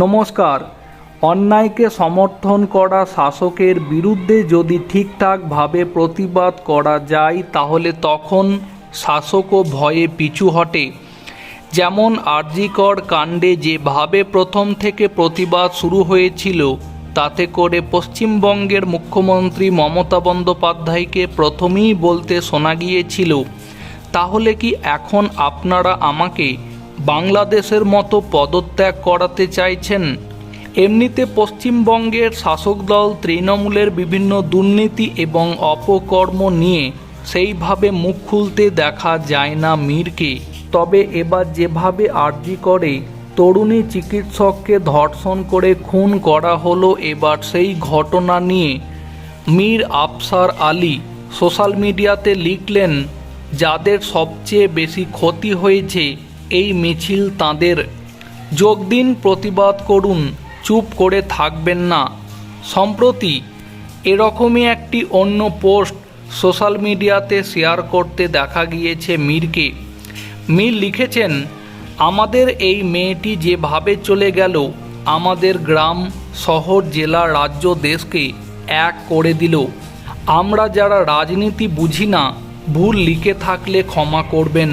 নমস্কার। অন্যায়কে সমর্থন করা শাসকের বিরুদ্ধে যদি ঠিকঠাকভাবে প্রতিবাদ করা যায়, তাহলে তখন শাসকও ভয়ে পিছু হটে। যেমন আরজিকর কাণ্ডে যেভাবে প্রথম থেকে প্রতিবাদ শুরু হয়েছিল, তাতে করে পশ্চিমবঙ্গের মুখ্যমন্ত্রী মমতা বন্দ্যোপাধ্যায়কে প্রথমেই বলতে শোনা গিয়েছিল, তাহলে কি এখন আপনারা আমাকে বাংলাদেশের মতো পদত্যাগ করাতে চাইছেন। এমনিতে পশ্চিমবঙ্গের শাসক দল তৃণমূলের বিভিন্ন দুর্নীতি এবং অপকর্ম নিয়ে সেইভাবে মুখ খুলতে দেখা যায় না মীরকে। তবে এবার যেভাবে আর্জি করে, তরুণী চিকিৎসককে ধর্ষণ করে খুন করা হলো এবার সেই ঘটনা নিয়ে মীর আফসার আলী সোশ্যাল মিডিয়াতে লিখলেন, যাদের সবচেয়ে বেশি ক্ষতি হয়েছে এই মিছিল তাদের, যোগ দিন, প্রতিবাদ করুন, চুপ করে থাকবেন না। সম্প্রতি এরকমই একটি অন্য পোস্ট সোশ্যাল মিডিয়াতে শেয়ার করতে দেখা গিয়েছে মীরকে। মীর লিখেছেন, আমাদের এই মেয়েটি যেভাবে চলে গেল, আমাদের গ্রাম, শহর, জেলা, রাজ্য, দেশকে এক করে দিল। আমরা যারা রাজনীতি বুঝি না, ভুল লিখে থাকলে ক্ষমা করবেন।